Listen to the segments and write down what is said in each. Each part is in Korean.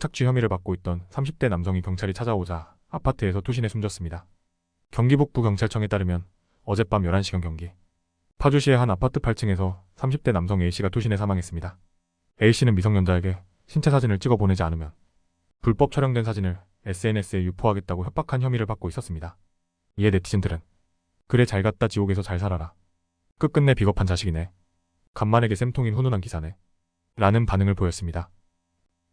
착취 혐의를 받고 있던 30대 남성이 경찰이 찾아오자 아파트에서 투신해 숨졌습니다. 경기 북부 경찰청에 따르면 어젯밤 11시경 경기 파주시의 한 아파트 8층에서 30대 남성 A씨가 투신해 사망했습니다. A씨는 미성년자에게 신체 사진을 찍어 보내지 않으면 불법 촬영된 사진을 SNS에 유포하겠다고 협박한 혐의를 받고 있었습니다. 이에 네티즌들은 그래 잘 갔다 지옥에서 잘 살아라. 끝끝내 비겁한 자식이네. 간만에게 쌤통인 훈훈한 기사네. 라는 반응을 보였습니다.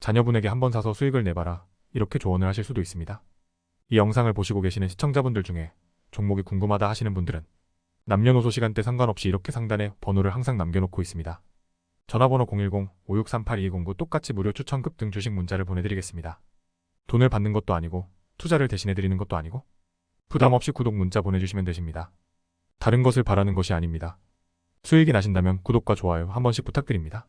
자녀분에게 한번 사서 수익을 내봐라 이렇게 조언을 하실 수도 있습니다. 이 영상을 보시고 계시는 시청자분들 중에 종목이 궁금하다 하시는 분들은 남녀노소 시간대 상관없이 이렇게 상단에 번호를 항상 남겨놓고 있습니다. 전화번호 010-5638-2209 똑같이 무료 추천급 등 주식 문자를 보내드리겠습니다. 돈을 받는 것도 아니고 투자를 대신해드리는 것도 아니고 부담 없이 구독 문자 보내주시면 되십니다. 다른 것을 바라는 것이 아닙니다. 수익이 나신다면 구독과 좋아요 한 번씩 부탁드립니다.